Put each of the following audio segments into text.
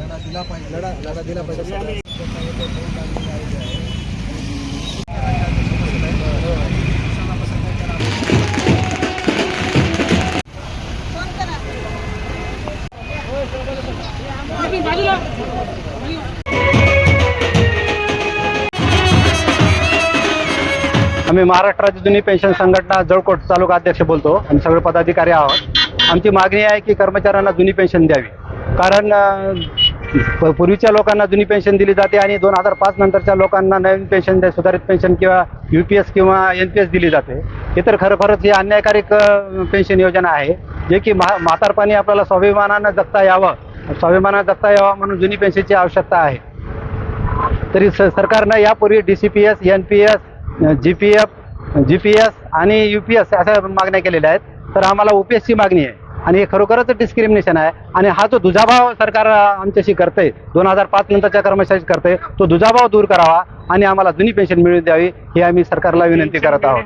लढा दिला पाहिजे. लढा लढा दिला आम्ही महाराष्ट्र राज्य जुनी पेन्शन संघटना जळकोट तालुका अध्यक्ष बोलतो. आम्ही सगळे पदाधिकारी आहोत. आमची मागणी आहे की कर्मचाऱ्यांना जुनी पेन्शन द्यावी. कारण पूर्वीच्या लोकांना जुनी पेन्शन दिली जाते आणि दोन हजार पाच नंतरच्या लोकांना नवीन पेन्शन सुधारित पेन्शन किंवा यू पी एस किंवा एन पी एस दिली जाते. हे तर खरोखरच ही अन्यायकारक पेन्शन योजना आहे. जे की महा म्हातारपणी आपल्याला स्वाभिमानानं जगता यावं. स्वाभिमानानं जगता यावं म्हणून जुनी पेन्शनची आवश्यकता आहे. तरी स सरकारनं यापूर्वी D C P S N P S G P F G P S आणि यू पी एस अशा मागण्या केलेल्या आहेत. तर आम्हाला ओ पी एसची मागणी आहे. आणि हे खरोखरच डिस्क्रिमिनेशन आहे. आणि हा जो दुजाभाव सरकार आमच्याशी करते दोन हजार पाच नंतरच्या कर्मचारी करते तो दुजाभाव दूर करावा आणि आम्हाला जुनी पेन्शन मिळवून द्यावी ही आम्ही सरकारला विनंती करत आहोत.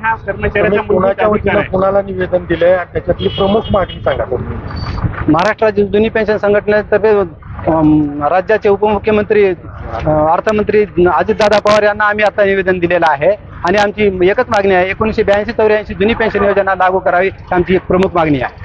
कोणाच्या वतीनं. कोणाला निवेदन दिलंय? आणि त्याच्यातली प्रमुख मागणी सांगा तुम्ही. महाराष्ट्र राज्य जुनी पेन्शन संघटनेतर्फे राज्याचे उपमुख्यमंत्री अर्थमंत्री अजितदादा पवार यांना आम्ही आता निवेदन दिलेलं आहे. आणि आमची एकच मागणी आहे एकोणीसशे ब्याऐंशी चौऱ्याऐंशी जुनी पेन्शन योजना लागू करावी आमची एक प्रमुख मागणी आहे.